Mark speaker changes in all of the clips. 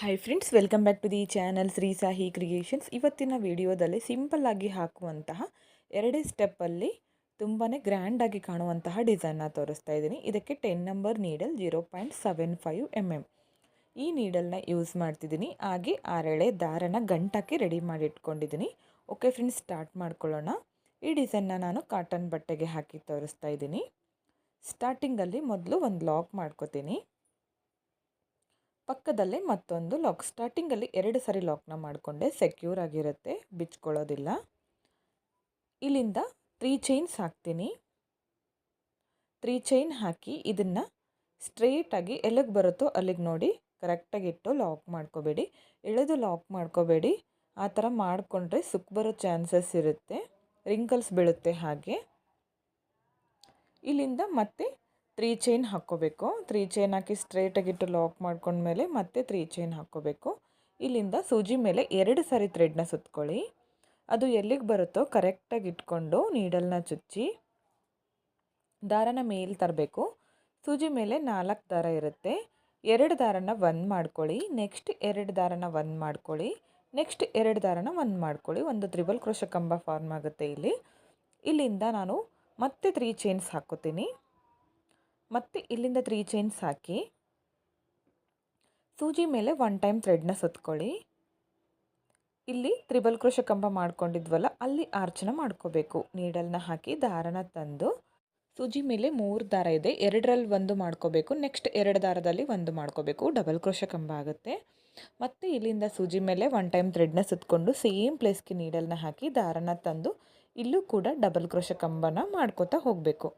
Speaker 1: Hi friends welcome back to the channel Shri Sahi creations ಇವತ್ತಿನ ವಿಡಿಯೋದಲ್ಲಿ ಸಿಂಪಲ್ಲಾಗಿ ಹಾಕುವಂತಹ ಎರಡೇ ಸ್ಟೆಪ್ಪಲ್ಲಿ ತುಂಬಾ ಗ್ರ್ಯಾಂಡಾಗಿ ಕಾಣುವಂತಹ ಡಿಸೈನ್ನ ತೋರಿಸ್ತಾ ಇದ್ದೀನಿ. ಇದಕ್ಕೆ ten number needle zero point seven five M M ಈ ನೀಡಲ್ನ ಯೂಸ್ ಮಾಡ್ತಿದ್ದೀನಿ. ಹಾಗೆ ಆರೆಳೆ ದಾರನ ಗಂಟಕ್ಕೆ ರೆಡಿ ಮಾಡಿ ಇಟ್ಕೊಂಡಿದ್ದೀನಿ ಓಕೆ ಫ್ರೆಂಡ್ಸ್ ಸ್ಟಾರ್ಟ್ ಮಾಡ್ಕೊಳ್ಳೋಣ. ಈ ಡಿಸೈನ್ನ ನಾನು ಕಾಟನ್ ಬಟ್ಟೆಗೆ ಹಾಕಿ ತೋರಿಸ್ತಾ ಇದ್ದೀನಿ. ಸ್ಟಾರ್ಟಿಂಗಲ್ಲಿ ಮೊದಲು ಒಂದು ಲಾಕ್ ಮಾಡ್ಕೋತೀನಿ. ಪಕ್ಕದಲ್ಲೇ ಮತ್ತೊಂದು ಲಾಕ್ ಸ್ಟಾರ್ಟಿಂಗಲ್ಲಿ ಎರಡು ಸರಿ ಲಾಕ್ನ ಮಾಡಿಕೊಂಡೆ. ಸೆಕ್ಯೂರ್ ಆಗಿರುತ್ತೆ. ಬಿಚ್ಕೊಳ್ಳೋದಿಲ್ಲ. ಇಲ್ಲಿಂದ ತ್ರೀ ಚೈನ್ಸ್ ಹಾಕ್ತೀನಿ. ತ್ರೀ ಚೈನ್ ಹಾಕಿ ಇದನ್ನು ಸ್ಟ್ರೇಟಾಗಿ ಎಲ್ಲಿಗೆ ಬರುತ್ತೋ ಅಲ್ಲಿಗೆ ನೋಡಿ. ಕರೆಕ್ಟಾಗಿ ಇಟ್ಟು ಲಾಕ್ ಮಾಡ್ಕೋಬೇಡಿ. ಎಳೆದು ಲಾಕ್ ಮಾಡ್ಕೋಬೇಡಿ. ಆ ಥರ ಮಾಡಿಕೊಂಡ್ರೆ ಸುಕ್ ಬರೋ ಚಾನ್ಸಸ್ ಇರುತ್ತೆ. ರಿಂಕಲ್ಸ್ ಬೀಳುತ್ತೆ ಹಾಗೆ. ಇಲ್ಲಿಂದ ಮತ್ತೆ ತ್ರೀ ಚೈನ್ ಹಾಕ್ಕೋಬೇಕು. ತ್ರೀ ಚೈನ್ ಹಾಕಿ ಸ್ಟ್ರೇಟಾಗಿಟ್ಟು ಲಾಕ್ ಮಾಡ್ಕೊಂಡ್ಮೇಲೆ ಮತ್ತೆ ತ್ರೀ ಚೈನ್ ಹಾಕ್ಕೋಬೇಕು. ಇಲ್ಲಿಂದ ಸೂಜಿ ಮೇಲೆ ಎರಡು ಸಾರಿ ಥ್ರೆಡ್ನ ಸುತ್ಕೊಳ್ಳಿ. ಅದು ಎಲ್ಲಿಗೆ ಬರುತ್ತೋ ಕರೆಕ್ಟಾಗಿ ಇಟ್ಕೊಂಡು ನೀಡಲ್ನ ಚುಚ್ಚಿ ದಾರನ ಮೇಲೆ ತರಬೇಕು. ಸೂಜಿ ಮೇಲೆ ನಾಲ್ಕು ದಾರ ಇರುತ್ತೆ. ಎರಡು ದಾರನ ಒಂದು ಮಾಡ್ಕೊಳ್ಳಿ. ನೆಕ್ಸ್ಟ್ ಎರಡು ದಾರನ ಒಂದು ಮಾಡ್ಕೊಳ್ಳಿ. ನೆಕ್ಸ್ಟ್ ಎರಡು ದಾರನ ಒಂದು ಮಾಡ್ಕೊಳ್ಳಿ. ಒಂದು ತ್ರಿಬಲ್ ಕ್ರೋಶ ಕಂಬ ಫಾರ್ಮ್ ಆಗುತ್ತೆ ಇಲ್ಲಿ. ಇಲ್ಲಿಂದ ನಾನು ಮತ್ತೆ ತ್ರೀ ಚೈನ್ಸ್ ಹಾಕ್ಕೋತೀನಿ. ಮತ್ತು ಇಲ್ಲಿಂದ ತ್ರೀ ಚೈನ್ಸ್ ಹಾಕಿ. ಸೂಜಿ ಮೇಲೆ ಒನ್ ಟೈಮ್ ಥ್ರೆಡ್ನ ಸುತ್ಕೊಳ್ಳಿ. ಇಲ್ಲಿ ತ್ರಿಬಲ್ ಕ್ರೋಶ ಕಂಬ ಮಾಡ್ಕೊಂಡಿದ್ವಲ್ಲ, ಅಲ್ಲಿ ಆರ್ಚನ ಮಾಡ್ಕೋಬೇಕು. ನೀಡಲ್ನ ಹಾಕಿ ದಾರನ ತಂದು, ಸೂಜಿ ಮೇಲೆ ಮೂರು ದಾರ ಇದೆ. ಎರಡರಲ್ಲಿ ಒಂದು ಮಾಡ್ಕೋಬೇಕು ನೆಕ್ಸ್ಟ್ ಎರಡು ದಾರದಲ್ಲಿ ಒಂದು ಮಾಡ್ಕೋಬೇಕು. ಡಬಲ್ ಕ್ರೋಶ ಕಂಬ ಆಗುತ್ತೆ. ಮತ್ತು ಇಲ್ಲಿಂದ ಸೂಜಿ ಮೇಲೆ ಒನ್ ಟೈಮ್ ಥ್ರೆಡ್ನ ಸುತ್ತಕೊಂಡು ಸೇಮ್ ಪ್ಲೇಸ್ಗೆ ನೀಡಲ್ನ ಹಾಕಿ ದಾರನ ತಂದು, ಇಲ್ಲೂ ಕೂಡ ಡಬಲ್ ಕ್ರೋಶ ಕಂಬನ ಮಾಡ್ಕೋತಾ ಹೋಗಬೇಕು.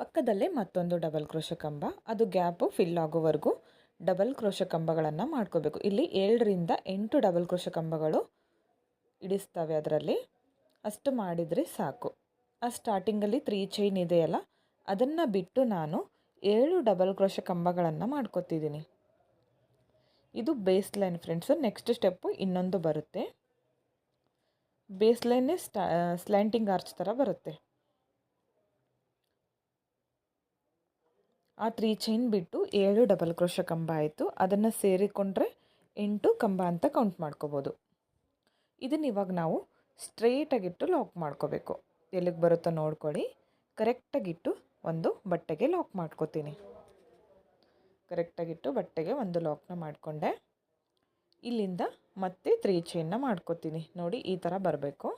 Speaker 1: ಪಕ್ಕದಲ್ಲೇ ಮತ್ತೊಂದು ಡಬಲ್ ಕ್ರೋಶ ಕಂಬ. ಅದು ಗ್ಯಾಪು ಫಿಲ್ ಆಗೋವರೆಗೂ ಡಬಲ್ ಕ್ರೋಶ ಕಂಬಗಳನ್ನು ಮಾಡ್ಕೋಬೇಕು. ಇಲ್ಲಿ ಏಳರಿಂದ ಎಂಟು ಡಬಲ್ ಕ್ರೋಶ ಕಂಬಗಳು ಇಡಿಸ್ತವೆ ಅದರಲ್ಲಿ. ಅಷ್ಟು ಮಾಡಿದರೆ ಸಾಕು. ಆ ಸ್ಟಾರ್ಟಿಂಗಲ್ಲಿ ತ್ರೀ ಚೈನ್ ಇದೆಯಲ್ಲ, ಅದನ್ನು ಬಿಟ್ಟು ನಾನು ಏಳು ಡಬಲ್ ಕ್ರೋಶ ಕಂಬಗಳನ್ನು ಮಾಡ್ಕೋತಿದ್ದೀನಿ ಇದು base line friends next step ಇನ್ನೊಂದು ಬರುತ್ತೆ. ಬೇಸ್ ಲೈನೇ ಸ್ಟಾ ಸ್ಲ್ಯಾಂಟಿಂಗ್ ಆರ್ಚ್ ಥರ ಬರುತ್ತೆ. ಆ ತ್ರೀ ಚೈನ್ ಬಿಟ್ಟು ಏಳು ಡಬಲ್ ಕ್ರೋಶ ಕಂಬ ಆಯಿತು. ಅದನ್ನು ಸೇರಿಕೊಂಡ್ರೆ ಎಂಟು ಕಂಬ ಅಂತ ಕೌಂಟ್ ಮಾಡ್ಕೋಬೋದು. ಇದನ್ನು ಇವಾಗ ನಾವು ಸ್ಟ್ರೇಟಾಗಿಟ್ಟು ಲಾಕ್ ಮಾಡ್ಕೋಬೇಕು. ಎಲ್ಲಿಗೆ ಬರುತ್ತೋ ನೋಡ್ಕೊಳ್ಳಿ. ಕರೆಕ್ಟಾಗಿಟ್ಟು ಒಂದು ಬಟ್ಟೆಗೆ ಲಾಕ್ ಮಾಡ್ಕೋತೀನಿ. ಕರೆಕ್ಟಾಗಿಟ್ಟು ಬಟ್ಟೆಗೆ ಒಂದು ಲಾಕ್ನ ಮಾಡಿಕೊಂಡೆ. ಇಲ್ಲಿಂದ ಮತ್ತೆ ತ್ರೀ ಚೈನ್ನ ಮಾಡ್ಕೋತೀನಿ. ನೋಡಿ ಈ ಥರ ಬರಬೇಕು.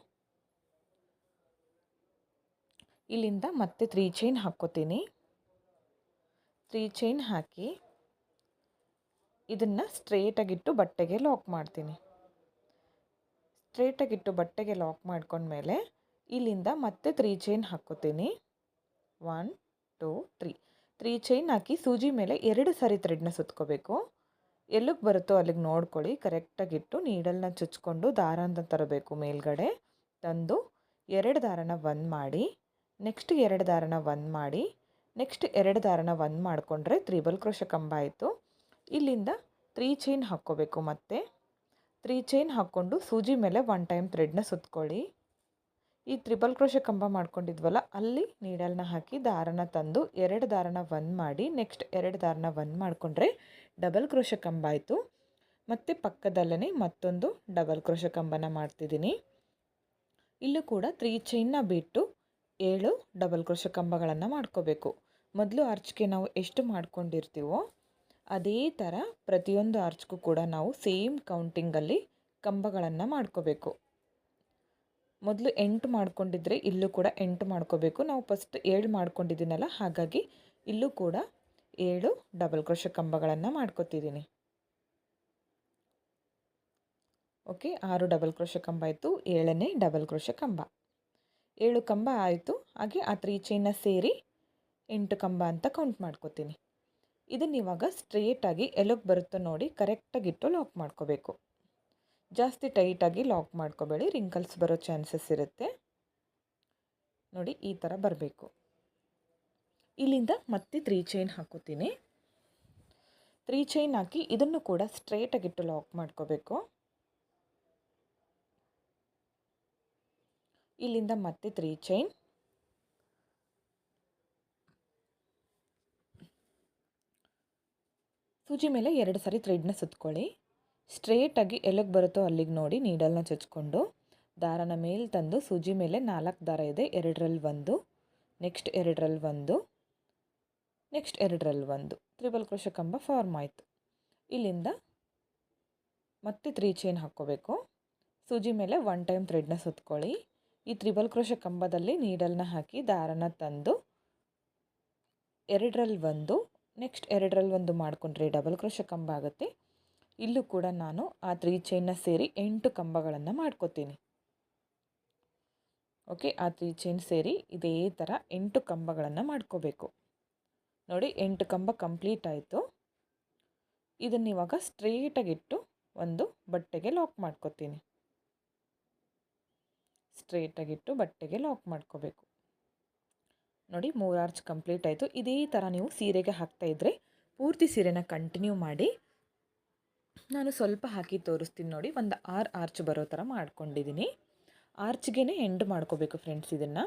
Speaker 1: ಇಲ್ಲಿಂದ ಮತ್ತೆ ತ್ರೀ ಚೈನ್ ಹಾಕ್ಕೋತೀನಿ. ತ್ರೀ ಚೈನ್ ಹಾಕಿ ಇದನ್ನು ಸ್ಟ್ರೇಟಾಗಿಟ್ಟು ಬಟ್ಟೆಗೆ ಲಾಕ್ ಮಾಡ್ತೀನಿ. ಸ್ಟ್ರೇಟಾಗಿಟ್ಟು ಬಟ್ಟೆಗೆ ಲಾಕ್ ಮಾಡ್ಕೊಂಡ್ಮೇಲೆ ಇಲ್ಲಿಂದ ಮತ್ತೆ three chain ಹಾಕ್ಕೋತೀನಿ one, two, three. Three chain ಹಾಕಿ ಸೂಜಿ ಮೇಲೆ ಎರಡು ಸಾರಿ ಥ್ರೆಡ್ನ ಸುತ್ಕೋಬೇಕು. ಎಲ್ಲಿಗೆ ಬರುತ್ತೋ ಅಲ್ಲಿಗೆ ನೋಡ್ಕೊಳ್ಳಿ. ಕರೆಕ್ಟಾಗಿಟ್ಟು ನೀಡಲ್ನ ಚುಚ್ಕೊಂಡು ದಾರ ಅಂತ ತರಬೇಕು ಮೇಲ್ಗಡೆ. ತಂದು ಎರಡು ದಾರನ ಒಂದು ಮಾಡಿ, ನೆಕ್ಸ್ಟ್ ಎರಡು ದಾರನ ಒಂದು ಮಾಡಿ ನೆಕ್ಸ್ಟ್ ಎರಡು ದಾರನ ಒಂದು ಮಾಡಿಕೊಂಡ್ರೆ ತ್ರಿಬಲ್ ಕ್ರೋಶ ಕಂಬ ಆಯಿತು. ಇಲ್ಲಿಂದ ತ್ರೀ ಚೈನ್ ಹಾಕ್ಕೋಬೇಕು ಮತ್ತೆ. ತ್ರೀ ಚೈನ್ ಹಾಕ್ಕೊಂಡು ಸೂಜಿ ಮೇಲೆ ಒನ್ ಟೈಮ್ ಥ್ರೆಡ್ನ ಸುತ್ಕೊಳ್ಳಿ. ಈ ತ್ರಿಬಲ್ ಕ್ರೋಶ ಕಂಬ ಮಾಡ್ಕೊಂಡಿದ್ವಲ್ಲ, ಅಲ್ಲಿ ನೀಡಲ್ನ ಹಾಕಿ ದಾರನ ತಂದು ಎರಡು ದಾರನ ಒಂದು ಮಾಡಿ ನೆಕ್ಸ್ಟ್ ಎರಡು ದಾರನ ಒಂದು ಮಾಡಿಕೊಂಡ್ರೆ ಡಬಲ್ ಕ್ರೋಶ ಕಂಬ ಆಯಿತು. ಮತ್ತು ಪಕ್ಕದಲ್ಲೇ ಮತ್ತೊಂದು ಡಬಲ್ ಕ್ರೋಶ ಕಂಬನ ಮಾಡ್ತಿದ್ದೀನಿ. ಇಲ್ಲೂ ಕೂಡ ತ್ರೀ ಚೈನ್ನ ಬಿಟ್ಟು ಏಳು ಡಬಲ್ ಕ್ರೋಶ ಕಂಬಗಳನ್ನು ಮಾಡ್ಕೋಬೇಕು. ಮೊದಲು ಆರ್ಚ್ಗೆ ನಾವು ಎಷ್ಟು ಮಾಡ್ಕೊಂಡಿರ್ತೀವೋ ಅದೇ ಥರ ಪ್ರತಿಯೊಂದು ಆರ್ಚ್ಗೂ ಕೂಡ ನಾವು ಸೇಮ್ ಕೌಂಟಿಂಗಲ್ಲಿ ಕಂಬಗಳನ್ನು ಮಾಡ್ಕೋಬೇಕು. ಮೊದಲು ಎಂಟು ಮಾಡ್ಕೊಂಡಿದ್ರೆ ಇಲ್ಲೂ ಕೂಡ ಎಂಟು ಮಾಡ್ಕೋಬೇಕು. ನಾವು ಫಸ್ಟ್ ಏಳು ಮಾಡ್ಕೊಂಡಿದ್ದೀನಲ್ಲ, ಹಾಗಾಗಿ ಇಲ್ಲೂ ಕೂಡ ಏಳು ಡಬಲ್ ಕ್ರೋಶ ಕಂಬಗಳನ್ನು ಮಾಡ್ಕೋತಿದ್ದೀನಿ. ಓಕೆ ಆರು ಡಬಲ್ ಕ್ರೋಶ ಕಂಬ ಆಯಿತು, ಏಳನೇ ಡಬಲ್ ಕ್ರೋಶ ಕಂಬ. ಏಳು ಕಂಬ ಆಯಿತು, ಹಾಗೆ ಆ ತ್ರೀ ಸೇರಿ ಎಂಟು ಕಂಬ ಅಂತ ಕೌಂಟ್ ಮಾಡ್ಕೋತೀನಿ. ಇದನ್ನು ಇವಾಗ ಸ್ಟ್ರೇಟಾಗಿ ಎಲೋಗೆ ಬರುತ್ತೋ ನೋಡಿ ಕರೆಕ್ಟಾಗಿಟ್ಟು ಲಾಕ್ ಮಾಡ್ಕೋಬೇಕು. ಜಾಸ್ತಿ ಟೈಟಾಗಿ ಲಾಕ್ ಮಾಡ್ಕೋಬೇಡಿ ರಿಂಕಲ್ಸ್ ಬರೋ ಚಾನ್ಸಸ್ ಇರುತ್ತೆ. ನೋಡಿ ಈ ಥರ ಬರಬೇಕು. ಇಲ್ಲಿಂದ ಮತ್ತೆ ತ್ರೀ ಚೈನ್ ಹಾಕೋತೀನಿ. ತ್ರೀ ಚೈನ್ ಹಾಕಿ ಇದನ್ನು ಕೂಡ ಸ್ಟ್ರೇಟಾಗಿಟ್ಟು ಲಾಕ್ ಮಾಡ್ಕೋಬೇಕು. ಇಲ್ಲಿಂದ ಮತ್ತೆ ತ್ರೀ ಚೈನ್ ಸೂಜಿ ಮೇಲೆ ಎರಡು ಸಾರಿ ಥ್ರೆಡ್ನ ಸುತ್ಕೊಳ್ಳಿ. ಸ್ಟ್ರೇಟಾಗಿ ಎಲ್ಲಿಗೆ ಬರುತ್ತೋ ಅಲ್ಲಿಗೆ ನೋಡಿ ನೀಡಲ್ನ ಚಚ್ಕೊಂಡು. ದಾರನ ಮೇಲೆ ತಂದು ಸೂಜಿ ಮೇಲೆ ನಾಲ್ಕು ದಾರ ಇದೆ ಎರಡರಲ್ಲಿ ಒಂದು ನೆಕ್ಸ್ಟ್ ಎರಡರಲ್ಲಿ ಒಂದು ನೆಕ್ಸ್ಟ್ ಎರಡರಲ್ಲಿ ಒಂದು. ತ್ರಿಬಲ್ ಕ್ರೋಶ ಕಂಬ ಫಾರ್ಮ್ ಆಯಿತು. ಇಲ್ಲಿಂದ ಮತ್ತೆ ತ್ರೀ ಚೈನ್ ಹಾಕ್ಕೋಬೇಕು. ಸೂಜಿ ಮೇಲೆ ಒನ್ ಟೈಮ್ ಥ್ರೆಡ್ನ ಸುತ್ಕೊಳ್ಳಿ. ಈ ತ್ರಿಬಲ್ ಕ್ರೋಶ ಕಂಬದಲ್ಲಿ ನೀಡಲ್ನ ಹಾಕಿ ದಾರನ ತಂದು ಎರಡರಲ್ಲಿ ಒಂದು ನೆಕ್ಸ್ಟ್ ಎರಡರಲ್ಲಿ ಒಂದು ಮಾಡಿಕೊಂಡ್ರೆ ಡಬಲ್ ಕ್ರೋಶ ಕಂಬ ಆಗುತ್ತೆ. ಇಲ್ಲೂ ಕೂಡ ನಾನು ಆ ತ್ರೀ ಚೈನ್ನ ಸೇರಿ ಎಂಟು ಕಂಬಗಳನ್ನು ಮಾಡ್ಕೋತೀನಿ. ಓಕೆ ಆ ತ್ರೀ ಚೈನ್ ಸೇರಿ ಇದೇ ಥರ ಎಂಟು ಕಂಬಗಳನ್ನು ಮಾಡ್ಕೋಬೇಕು. ನೋಡಿ, ಎಂಟು ಕಂಬ ಕಂಪ್ಲೀಟ್ ಆಯಿತು. ಇದನ್ನು ಇವಾಗ ಸ್ಟ್ರೇಟಾಗಿಟ್ಟು ಒಂದು ಬಟ್ಟೆಗೆ ಲಾಕ್ ಮಾಡ್ಕೋತೀನಿ. ಸ್ಟ್ರೇಟಾಗಿಟ್ಟು ಬಟ್ಟೆಗೆ ಲಾಕ್ ಮಾಡ್ಕೋಬೇಕು. ನೋಡಿ ಮೂರು ಆರ್ಚ್ ಕಂಪ್ಲೀಟ್ ಆಯಿತು. ಇದೇ ಥರ ನೀವು ಸೀರೆಗೆ ಹಾಕ್ತಾಯಿದ್ರೆ ಪೂರ್ತಿ ಸೀರೆನ ಕಂಟಿನ್ಯೂ ಮಾಡಿ ನಾನು ಸ್ವಲ್ಪ ಹಾಕಿ ತೋರಿಸ್ತೀನಿ ನೋಡಿ. ಒಂದು ಆರು ಆರ್ಚ್ ಬರೋ ಥರ ಮಾಡ್ಕೊಂಡಿದ್ದೀನಿ ಆರ್ಚ್ಗೆ ಎಂಡ್ ಮಾಡ್ಕೋಬೇಕು ಫ್ರೆಂಡ್ಸ್ ಇದನ್ನು.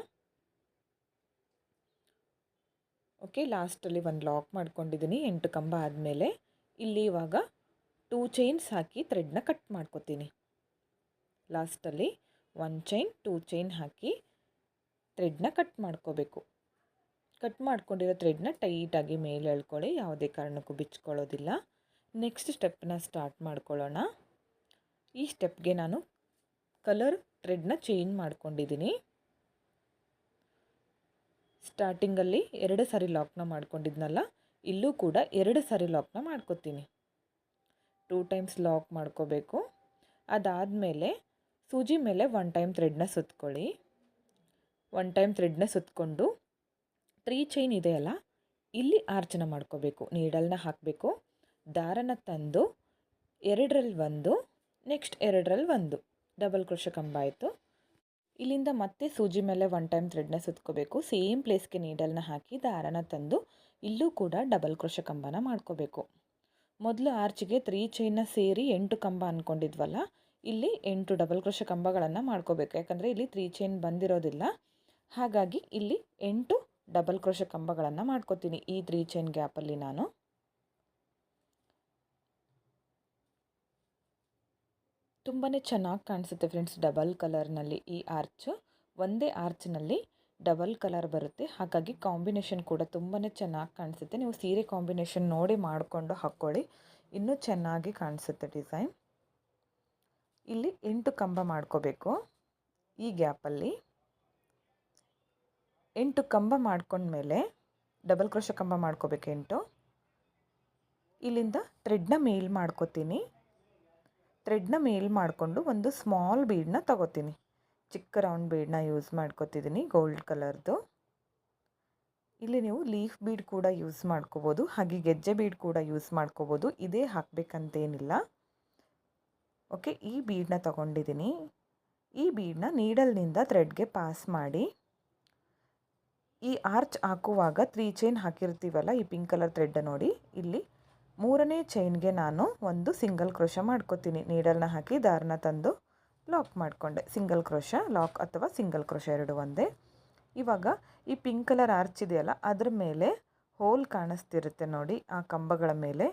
Speaker 1: ಓಕೆ ಲಾಸ್ಟಲ್ಲಿ ಒಂದು ಲಾಕ್ ಮಾಡ್ಕೊಂಡಿದ್ದೀನಿ ಎಂಟು ಕಂಬ ಆದಮೇಲೆ ಇಲ್ಲಿ ಇವಾಗ ಟೂ ಚೈನ್ಸ್ ಹಾಕಿ ಥ್ರೆಡ್ನ ಕಟ್ ಮಾಡ್ಕೋತೀನಿ. ಲಾಸ್ಟಲ್ಲಿ ಒನ್ ಚೈನ್ ಟೂ ಚೈನ್ ಹಾಕಿ ಥ್ರೆಡ್ನ ಕಟ್ ಮಾಡ್ಕೋಬೇಕು. ಕಟ್ ಮಾಡ್ಕೊಂಡಿರೋ ಥ್ರೆಡ್ನ ಟೈಟಾಗಿ ಮೇಲೆ ಎಳ್ಕೊಳ್ಳಿ, ಯಾವುದೇ ಕಾರಣಕ್ಕೂ ಬಿಚ್ಕೊಳ್ಳೋದಿಲ್ಲ. ನೆಕ್ಸ್ಟ್ ಸ್ಟೆಪ್ನ ಸ್ಟಾರ್ಟ್ ಮಾಡ್ಕೊಳ್ಳೋಣ. ಈ ಸ್ಟೆಪ್ಗೆ ನಾನು ಕಲರ್ ಥ್ರೆಡ್ನ ಚೇಂಜ್ ಮಾಡ್ಕೊಂಡಿದ್ದೀನಿ. ಸ್ಟಾರ್ಟಿಂಗಲ್ಲಿ ಎರಡು ಸಾರಿ ಲಾಕ್ನ ಮಾಡ್ಕೊಂಡಿದ್ನಲ್ಲ, ಇಲ್ಲೂ ಕೂಡ ಎರಡು ಸಾರಿ ಲಾಕ್ನ ಮಾಡ್ಕೋತೀನಿ. ಟೂ ಟೈಮ್ಸ್ ಲಾಕ್ ಮಾಡ್ಕೋಬೇಕು. ಅದಾದಮೇಲೆ ಸೂಜಿ ಮೇಲೆ ಒನ್ ಟೈಮ್ ಥ್ರೆಡ್ನ ಸುತ್ಕೊಳ್ಳಿ. ಒನ್ ಟೈಮ್ ಥ್ರೆಡ್ನ ಸುತ್ತಕೊಂಡು ತ್ರೀ ಚೈನ್ ಇದೆಯಲ್ಲ ಇಲ್ಲಿ ಆರ್ಚನ ಮಾಡ್ಕೋಬೇಕು. ನೀಡಲ್ನ ಹಾಕಬೇಕು. ದಾರನ ತಂದು ಎರಡರಲ್ಲಿ ಒಂದು, ನೆಕ್ಸ್ಟ್ ಎರಡರಲ್ಲಿ ಒಂದು. ಡಬಲ್ ಕ್ರೋಶ ಕಂಬ ಆಯಿತು. ಇಲ್ಲಿಂದ ಮತ್ತೆ ಸೂಜಿ ಮೇಲೆ ಒನ್ ಟೈಮ್ ಥ್ರೆಡ್ನ ಸುತ್ಕೋಬೇಕು. ಸೇಮ್ ಪ್ಲೇಸ್ಗೆ ನೀಡಲ್ನ ಹಾಕಿ ದಾರನ ತಂದು, ಇಲ್ಲೂ ಕೂಡ ಡಬಲ್ ಕ್ರೋಶ ಕಂಬನ ಮಾಡ್ಕೋಬೇಕು. ಮೊದಲು ಆರ್ಚಿಗೆ ತ್ರೀ ಚೈನ್ನ ಸೇರಿ ಎಂಟು ಕಂಬ ಅಂದ್ಕೊಂಡಿದ್ವಲ್ಲ ಇಲ್ಲಿ ಎಂಟು ಡಬಲ್ ಕ್ರೋಶ ಕಂಬಗಳನ್ನು ಮಾಡ್ಕೋಬೇಕು. ಯಾಕಂದರೆ ಇಲ್ಲಿ ತ್ರೀ ಚೈನ್ ಬಂದಿರೋದಿಲ್ಲ. ಹಾಗಾಗಿ ಇಲ್ಲಿ ಎಂಟು ಡಬಲ್ ಕ್ರೋಶ ಕಂಬಗಳನ್ನು ಮಾಡ್ಕೋತೀನಿ. ಈ ತ್ರೀ ಚೈನ್ ಗ್ಯಾಪಲ್ಲಿ ನಾನು. ತುಂಬಾ ಚೆನ್ನಾಗಿ ಕಾಣಿಸುತ್ತೆ ಫ್ರೆಂಡ್ಸ್ ಡಬಲ್ ಕಲರ್ನಲ್ಲಿ ಈ ಆರ್ಚ್. ಒಂದೇ ಆರ್ಚ್ನಲ್ಲಿ ಡಬಲ್ ಕಲರ್ ಬರುತ್ತೆ. ಹಾಗಾಗಿ ಕಾಂಬಿನೇಷನ್ ಕೂಡ ತುಂಬಾ ಚೆನ್ನಾಗಿ ಕಾಣಿಸುತ್ತೆ. ನೀವು ಸೀರೆ ಕಾಂಬಿನೇಷನ್ ನೋಡಿ ಮಾಡಿಕೊಂಡು ಹಾಕ್ಕೊಳ್ಳಿ ಇನ್ನೂ ಚೆನ್ನಾಗಿ ಕಾಣಿಸುತ್ತೆ ಡಿಸೈನ್. ಇಲ್ಲಿ ಎಂಟು ಕಂಬ ಮಾಡ್ಕೋಬೇಕು. ಈ ಗ್ಯಾಪಲ್ಲಿ. ಎಂಟು ಕಂಬ ಮಾಡ್ಕೊಂಡ್ಮೇಲೆ ಡಬಲ್ ಕ್ರೋಶ ಕಂಬ ಮಾಡ್ಕೋಬೇಕು ಎಂಟು. ಇಲ್ಲಿಂದ ಥ್ರೆಡ್ನ ಮೇಲ್ ಮಾಡ್ಕೋತೀನಿ. ಥ್ರೆಡ್ನ ಮೇಲ್ ಮಾಡಿಕೊಂಡು ಒಂದು ಸ್ಮಾಲ್ ಬೀಡನ್ನ ತಗೋತೀನಿ. ಚಿಕ್ಕ ರೌಂಡ್ ಬೀಡನ್ನ ಯೂಸ್ ಮಾಡ್ಕೋತಿದ್ದೀನಿ ಗೋಲ್ಡ್ ಕಲರ್ದು ಇಲ್ಲಿ ನೀವು ಲೀಫ್ ಬೀಡ್ ಕೂಡ ಯೂಸ್ ಮಾಡ್ಕೋಬೋದು, ಹಾಗೆ ಗೆಜ್ಜೆ ಬೀಡ್ ಕೂಡ ಯೂಸ್ ಮಾಡ್ಕೋಬೋದು, ಇದೇ ಹಾಕಬೇಕಂತೇನಿಲ್ಲ. ಓಕೆ ಈ ಬೀಡನ್ನ ತಗೊಂಡಿದ್ದೀನಿ ಈ ಬೀಡನ್ನ ನೀಡಲ್ನಿಂದ ಥ್ರೆಡ್ಗೆ ಪಾಸ್ ಮಾಡಿ ಈ ಆರ್ಚ್ ಹಾಕುವಾಗ ತ್ರೀ ಚೈನ್ ಹಾಕಿರ್ತೀವಲ್ಲ, ಈ ಪಿಂಕ್ ಕಲರ್ ಥ್ರೆಡ್ ನೋಡಿ. ಇಲ್ಲಿ ಮೂರನೇ ಚೈನ್ಗೆ ನಾನು ಒಂದು ಸಿಂಗಲ್ ಕ್ರೋಶ ಮಾಡ್ಕೋತೀನಿ. ನೀಡಲ್ನ ಹಾಕಿ ದಾರನ ತಂದು ಲಾಕ್ ಮಾಡಿಕೊಂಡೆ. ಸಿಂಗಲ್ ಕ್ರೋಶ ಲಾಕ್ ಅಥವಾ ಸಿಂಗಲ್ ಕ್ರೋಶ ಎರಡು ಒಂದೇ. ಇವಾಗ ಈ ಪಿಂಕ್ ಕಲರ್ ಆರ್ಚ್ ಇದೆಯಲ್ಲ, ಅದ್ರ ಮೇಲೆ ಹೋಲ್ ಕಾಣಿಸ್ತಿರುತ್ತೆ ನೋಡಿ, ಆ ಕಂಬಗಳ ಮೇಲೆ.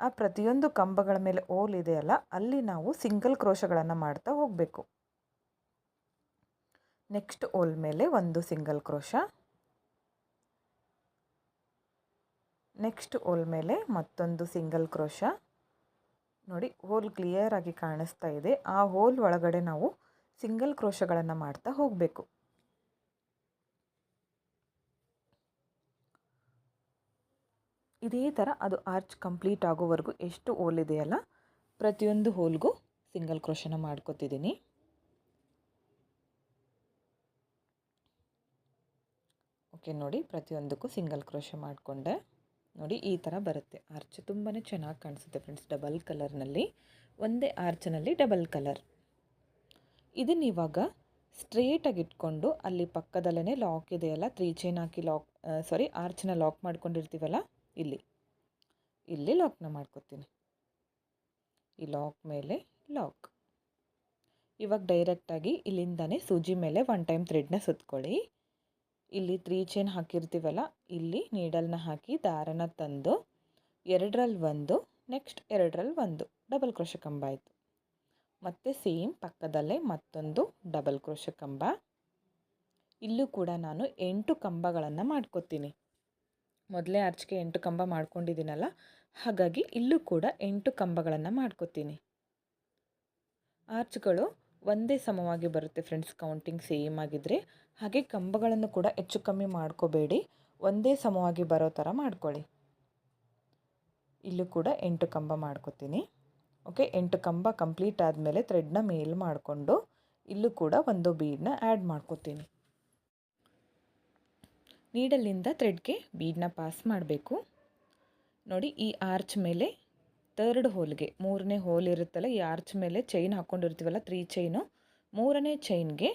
Speaker 1: ಆ ಪ್ರತಿಯೊಂದು ಕಂಬಗಳ ಮೇಲೆ ಹೋಲ್ ಇದೆಯಲ್ಲ, ಅಲ್ಲಿ ನಾವು ಸಿಂಗಲ್ ಕ್ರೋಶಗಳನ್ನು ಮಾಡ್ತಾ ಹೋಗಬೇಕು. ನೆಕ್ಸ್ಟ್ ಹೋಲ್ ಮೇಲೆ ಒಂದು ಸಿಂಗಲ್ ಕ್ರೋಶ ನೆಕ್ಸ್ಟ್ ಹೋಲ್ ಮೇಲೆ ಮತ್ತೊಂದು ಸಿಂಗಲ್ ಕ್ರೋಶ. ನೋಡಿ, ಹೋಲ್ ಕ್ಲಿಯರ್ ಆಗಿ ಕಾಣಿಸ್ತಾ ಇದೆ. ಆ ಹೋಲ್ ಒಳಗಡೆ ನಾವು ಸಿಂಗಲ್ ಕ್ರೋಶಗಳನ್ನು ಮಾಡ್ತಾ ಹೋಗಬೇಕು. ಇದೇ ಥರ ಅದು ಆರ್ಚ್ ಕಂಪ್ಲೀಟ್ ಆಗೋವರೆಗೂ ಎಷ್ಟು ಹೋಲ್ ಇದೆಯಲ್ಲ, ಪ್ರತಿಯೊಂದು ಹೋಲ್ಗೂ ಸಿಂಗಲ್ ಕ್ರೋಶನ ಮಾಡ್ಕೋತಿದ್ದೀನಿ. ಓಕೆ, ನೋಡಿ, ಪ್ರತಿಯೊಂದಕ್ಕೂ ಸಿಂಗಲ್ ಕ್ರೋಶ ಮಾಡಿಕೊಂಡೆ. ನೋಡಿ ಈ ಥರ ಬರುತ್ತೆ. ಆರ್ಚ್ ತುಂಬಾ ಚೆನ್ನಾಗಿ ಕಾಣಿಸುತ್ತೆ ಫ್ರೆಂಡ್ಸ್, ಡಬಲ್ ಕಲರ್ನಲ್ಲಿ. ಒಂದೇ ಆರ್ಚ್ನಲ್ಲಿ ಡಬಲ್ ಕಲರ್. ಇದನ್ನ ಇವಾಗ ಸ್ಟ್ರೇಟಾಗಿ ಇಟ್ಕೊಂಡು ಅಲ್ಲಿ ಪಕ್ಕದಲ್ಲೇ ಲಾಕ್ ಇದೆಯಲ್ಲ ತ್ರೀ ಚೈನ್ ಹಾಕಿ ಲಾಕ್ ಸಾರಿ ಆರ್ಚನ್ನ ಲಾಕ್ ಮಾಡ್ಕೊಂಡಿರ್ತೀವಲ್ಲ, ಇಲ್ಲಿ. ಇಲ್ಲಿ ಲಾಕ್ನ ಮಾಡ್ಕೊತೀನಿ. ಈ ಲಾಕ್ ಮೇಲೆ ಲಾಕ್. ಇವಾಗ ಡೈರೆಕ್ಟಾಗಿ ಇಲ್ಲಿಂದನೇ ಸೂಜಿ ಮೇಲೆ ಒನ್ ಟೈಮ್ ಥ್ರೆಡ್ನ ಸುತ್ಕೊಳ್ಳಿ. ಇಲ್ಲಿ ತ್ರೀ ಚೈನ್ ಹಾಕಿರ್ತೀವಲ್ಲ, ಇಲ್ಲಿ ನೀಡಲ್ನ ಹಾಕಿ ದಾರನ ತಂದು ಎರಡರಲ್ಲಿ ಒಂದು ನೆಕ್ಸ್ಟ್ ಎರಡರಲ್ಲಿ ಒಂದು ಡಬಲ್ ಕ್ರೋಶ ಕಂಬ ಆಯಿತು. ಮತ್ತು ಸೇಮ್ ಪಕ್ಕದಲ್ಲೇ ಮತ್ತೊಂದು ಡಬಲ್ ಕ್ರೋಶ ಕಂಬ ಇಲ್ಲೂ ಕೂಡ ನಾನು ಎಂಟು ಕಂಬಗಳನ್ನು ಮಾಡ್ಕೊತೀನಿ. ಮೊದಲೇ ಅರ್ಚಿಗೆ ಎಂಟು ಕಂಬ ಮಾಡ್ಕೊಂಡಿದ್ದೀನಲ್ಲ, ಹಾಗಾಗಿ ಇಲ್ಲೂ ಕೂಡ ಎಂಟು ಕಂಬಗಳನ್ನು ಮಾಡ್ಕೊತೀನಿ. ಆರ್ಚ್ಗಳು ಒಂದೇ ಸಮವಾಗಿ ಬರುತ್ತೆ ಫ್ರೆಂಡ್ಸ್ ಕೌಂಟಿಂಗ್ ಸೇಮ್ ಆಗಿದ್ದರೆ ಹಾಗೆ ಕಂಬಗಳನ್ನು ಕೂಡ ಹೆಚ್ಚು ಕಮ್ಮಿ ಮಾಡ್ಕೋಬೇಡಿ. ಒಂದೇ ಸಮವಾಗಿ ಬರೋ ಥರ ಮಾಡ್ಕೊಳ್ಳಿ. ಇಲ್ಲೂ ಕೂಡ ಎಂಟು ಕಂಬ ಮಾಡ್ಕೋತೀನಿ. ಓಕೆ ಎಂಟು ಕಂಬ ಕಂಪ್ಲೀಟ್ ಆದಮೇಲೆ ಥ್ರೆಡ್ನ ಮೇಲ್ ಮಾಡಿಕೊಂಡು ಇಲ್ಲೂ ಕೂಡ ಒಂದು ಬೀಡನ್ನ ಆ್ಯಡ್ ಮಾಡ್ಕೋತೀನಿ. ನೀಡಲ್ಲಿಂದ ಥ್ರೆಡ್ಗೆ ಬೀಡನ್ನ ಪಾಸ್ ಮಾಡಬೇಕು. ನೋಡಿ, ಈ ಆರ್ಚ್ ಮೇಲೆ ತರ್ಡ್ ಹೋಲ್ಗೆ ಮೂರನೇ ಹೋಲ್ ಇರುತ್ತಲ್ಲ, ಈ ಆರ್ಚ್ ಮೇಲೆ ಚೈನ್ ಹಾಕ್ಕೊಂಡಿರ್ತೀವಲ್ಲ ತ್ರೀ ಚೈನು ಮೂರನೇ ಚೈನ್ಗೆ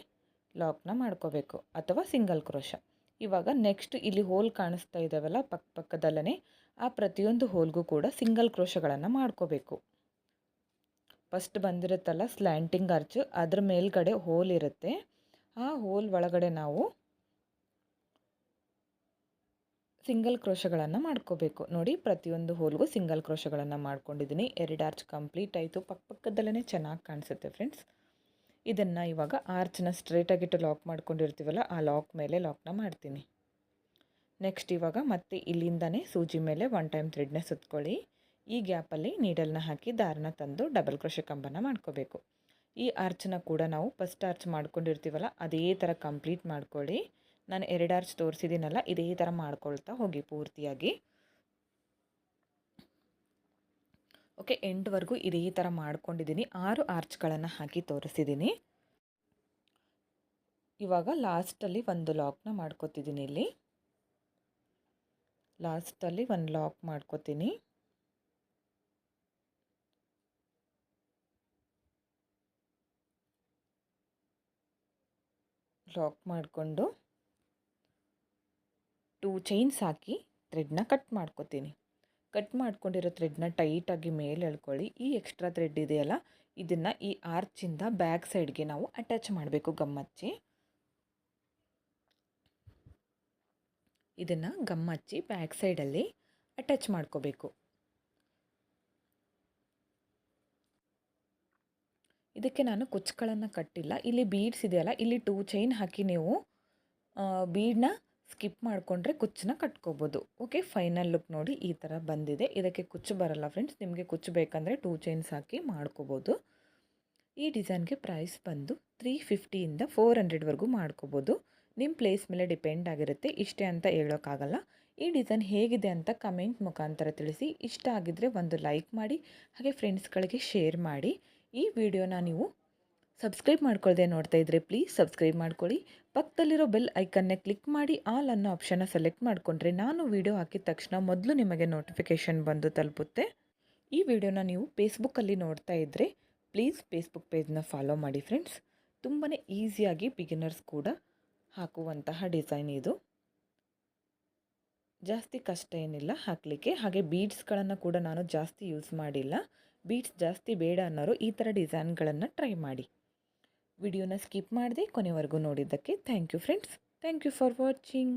Speaker 1: ಲಾಕ್ನ ಮಾಡ್ಕೋಬೇಕು ಅಥವಾ ಸಿಂಗಲ್ ಕ್ರೋಶ ಇವಾಗ ನೆಕ್ಸ್ಟ್ ಇಲ್ಲಿ ಹೋಲ್ ಕಾಣಿಸ್ತಾ ಇದ್ದಾವಲ್ಲ ಪಕ್ಕ ಪಕ್ಕದಲ್ಲೇ ಆ ಪ್ರತಿಯೊಂದು ಹೋಲ್ಗೂ ಕೂಡ ಸಿಂಗಲ್ ಕ್ರೋಶಗಳನ್ನು ಮಾಡ್ಕೋಬೇಕು. ಫಸ್ಟ್ ಬಂದಿರುತ್ತಲ್ಲ ಸ್ಲ್ಯಾಂಟಿಂಗ್ ಆರ್ಚ್ ಅದ್ರ ಮೇಲ್ಗಡೆ ಹೋಲ್ ಇರುತ್ತೆ. ಆ ಹೋಲ್ ಒಳಗಡೆ ನಾವು ಸಿಂಗಲ್ ಕ್ರೋಶಗಳನ್ನು ಮಾಡ್ಕೋಬೇಕು. ನೋಡಿ, ಪ್ರತಿಯೊಂದು ಹೋಲ್ಗೂ ಸಿಂಗಲ್ ಕ್ರೋಶಗಳನ್ನು ಮಾಡ್ಕೊಂಡಿದ್ದೀನಿ. ಎರಡು ಆರ್ಚ್ ಕಂಪ್ಲೀಟ್ ಆಯಿತು. ಪಕ್ಕ ಪಕ್ಕದಲ್ಲೇ ಚೆನ್ನಾಗಿ ಕಾಣಿಸುತ್ತೆ ಫ್ರೆಂಡ್ಸ್ ಇದನ್ನು ಇವಾಗ ಆರ್ಚನ್ನ ಸ್ಟ್ರೇಟಾಗಿಟ್ಟು ಲಾಕ್ ಮಾಡ್ಕೊಂಡಿರ್ತೀವಲ್ಲ, ಆ ಲಾಕ್ ಮೇಲೆ ಲಾಕ್ನ ಮಾಡ್ತೀನಿ. ನೆಕ್ಸ್ಟ್ ಇವಾಗ ಮತ್ತೆ ಇಲ್ಲಿಂದನೇ ಸೂಜಿ ಮೇಲೆ ಒನ್ ಟೈಮ್ ಥ್ರೆಡ್ನ ಸುತ್ಕೊಳ್ಳಿ. ಈ ಗ್ಯಾಪಲ್ಲಿ ನೀಡಲ್ನ ಹಾಕಿ ದಾರನ ತಂದು ಡಬಲ್ ಕ್ರೋಶ ಕಂಬನ ಮಾಡ್ಕೋಬೇಕು. ಈ ಆರ್ಚನ್ನ ಕೂಡ ನಾವು ಫಸ್ಟ್ ಆರ್ಚ್ ಮಾಡ್ಕೊಂಡಿರ್ತೀವಲ್ಲ, ಅದೇ ಥರ ಕಂಪ್ಲೀಟ್ ಮಾಡ್ಕೊಳ್ಳಿ. ನಾನು ಎರಡು ಆರ್ಚ್ ತೋರಿಸಿದ್ದೀನಲ್ಲ, ಇದೇ ಥರ ಮಾಡ್ಕೊಳ್ತಾ ಹೋಗಿ ಪೂರ್ತಿಯಾಗಿ. ಓಕೆ, ಎಂಟುವರೆಗೂ ಇದೇ ಥರ ಮಾಡ್ಕೊಂಡಿದ್ದೀನಿ. ಆರು ಆರ್ಚ್ಗಳನ್ನು ಹಾಕಿ ತೋರಿಸಿದ್ದೀನಿ. ಇವಾಗ ಲಾಸ್ಟಲ್ಲಿ ಒಂದು ಲಾಕ್ನ ಮಾಡ್ಕೊತಿದ್ದೀನಿ ಇಲ್ಲಿ. ಲಾಸ್ಟಲ್ಲಿ ಒಂದು ಲಾಕ್ ಮಾಡ್ಕೋತೀನಿ. ಲಾಕ್ ಮಾಡಿಕೊಂಡು ಟೂ ಚೈನ್ಸ್ ಹಾಕಿ ಥ್ರೆಡ್ನ ಕಟ್ ಮಾಡ್ಕೋತೀನಿ. ಕಟ್ ಮಾಡ್ಕೊಂಡಿರೋ ಥ್ರೆಡ್ನ ಟೈಟಾಗಿ ಮೇಲೆ ಎಳ್ಕೊಳ್ಳಿ. ಈ ಎಕ್ಸ್ಟ್ರಾ ಥ್ರೆಡ್ ಇದೆಯಲ್ಲ, ಇದನ್ನು ಈ ಆರ್ಚಿಂದ ಬ್ಯಾಕ್ ಸೈಡ್ಗೆ ನಾವು ಅಟ್ಯಾಚ್ ಮಾಡಬೇಕು ಗಮ್ಮಚ್ಚಿ. ಇದನ್ನು ಗಮ್ಮಚ್ಚಿ ಬ್ಯಾಕ್ ಸೈಡಲ್ಲಿ ಅಟ್ಯಾಚ್ ಮಾಡ್ಕೋಬೇಕು. ಇದಕ್ಕೆ ನಾನು ಕುಚ್ಚುಗಳನ್ನು ಕಟ್ಟಿಲ್ಲ. ಇಲ್ಲಿ ಬೀಡ್ಸ್ ಇದೆಯಲ್ಲ, ಇಲ್ಲಿ ಟೂ ಚೈನ್ ಹಾಕಿ ನೀವು ಬೀಡನ್ನ ಸ್ಕಿಪ್ ಮಾಡಿಕೊಂಡ್ರೆ ಕುಚ್ಚನ್ನ ಕಟ್ಕೋಬೋದು. ಓಕೆ ಫೈನಲ್ ಲುಕ್ ನೋಡಿ ಈ ಥರ ಬಂದಿದೆ. ಇದಕ್ಕೆ ಕುಚ್ಚು ಬರಲ್ಲ ಫ್ರೆಂಡ್ಸ್ ನಿಮಗೆ ಕುಚ್ಚು ಬೇಕಂದರೆ ಟೂ ಚೈನ್ಸ್ ಹಾಕಿ ಮಾಡ್ಕೋಬೋದು. ಈ ಡಿಸೈನ್ಗೆ ಪ್ರೈಸ್ ಬಂದು ತ್ರೀ ಫಿಫ್ಟಿಯಿಂದ ಫೋರ್ ಹಂಡ್ರೆಡ್ವರೆಗೂ ಮಾಡ್ಕೋಬೋದು. ನಿಮ್ಮ ಪ್ಲೇಸ್ ಮೇಲೆ ಡಿಪೆಂಡ್ ಆಗಿರುತ್ತೆ. ಇಷ್ಟೇ ಅಂತ ಹೇಳೋಕ್ಕಾಗಲ್ಲ. ಈ ಡಿಸೈನ್ ಹೇಗಿದೆ ಅಂತ ಕಮೆಂಟ್ ಮುಖಾಂತರ ತಿಳಿಸಿ. ಇಷ್ಟ ಆಗಿದ್ದರೆ ಒಂದು ಲೈಕ್ ಮಾಡಿ, ಹಾಗೆ ಫ್ರೆಂಡ್ಸ್ಗಳಿಗೆ ಶೇರ್ ಮಾಡಿ. ಈ ವಿಡಿಯೋನ ನೀವು ಸಬ್ಸ್ಕ್ರೈಬ್ ಮಾಡ್ಕೊಳ್ಳದೆ ನೋಡ್ತಾ ಇದ್ರೆ ಪ್ಲೀಸ್ ಸಬ್ಸ್ಕ್ರೈಬ್ ಮಾಡ್ಕೊಳ್ಳಿ. ಪಕ್ಕದಲ್ಲಿರೋ ಬೆಲ್ ಐಕನ್ನೇ ಕ್ಲಿಕ್ ಮಾಡಿ ಆಲ್ ಅನ್ನೋ ಆಪ್ಷನ್ನ ಸೆಲೆಕ್ಟ್ ಮಾಡಿಕೊಂಡ್ರೆ ನಾನು ವಿಡಿಯೋ ಹಾಕಿದ ತಕ್ಷಣ ಮೊದಲು ನಿಮಗೆ ನೋಟಿಫಿಕೇಷನ್ ಬಂದು ತಲುಪುತ್ತೆ. ಈ ವಿಡಿಯೋನ ನೀವು ಫೇಸ್ಬುಕ್ಕಲ್ಲಿ ನೋಡ್ತಾ ಇದ್ದರೆ ಪ್ಲೀಸ್ ಫೇಸ್ಬುಕ್ ಪೇಜ್ನ ಫಾಲೋ ಮಾಡಿ ಫ್ರೆಂಡ್ಸ್ ತುಂಬಾ ಈಸಿಯಾಗಿ ಬಿಗಿನರ್ಸ್ ಕೂಡ ಹಾಕುವಂತಹ ಡಿಸೈನ್ ಇದು. ಜಾಸ್ತಿ ಕಷ್ಟ ಏನಿಲ್ಲ, ಹಾಕಲಿಕ್ಕೆ. ಹಾಗೆ ಬೀಡ್ಸ್ಗಳನ್ನು ಕೂಡ ನಾನು ಜಾಸ್ತಿ ಯೂಸ್ ಮಾಡಿಲ್ಲ. ಬೀಡ್ಸ್ ಜಾಸ್ತಿ ಬೇಡ ಅನ್ನೋರು ಈ ಥರ ಡಿಸೈನ್ಗಳನ್ನು ಟ್ರೈ ಮಾಡಿ. ವಿಡಿಯೋನ ಸ್ಕಿಪ್ ಮಾಡದೆ ಕೊನೆವರೆಗೂ ನೋಡಿದ್ದಕ್ಕೆ thank you friends thank you for watching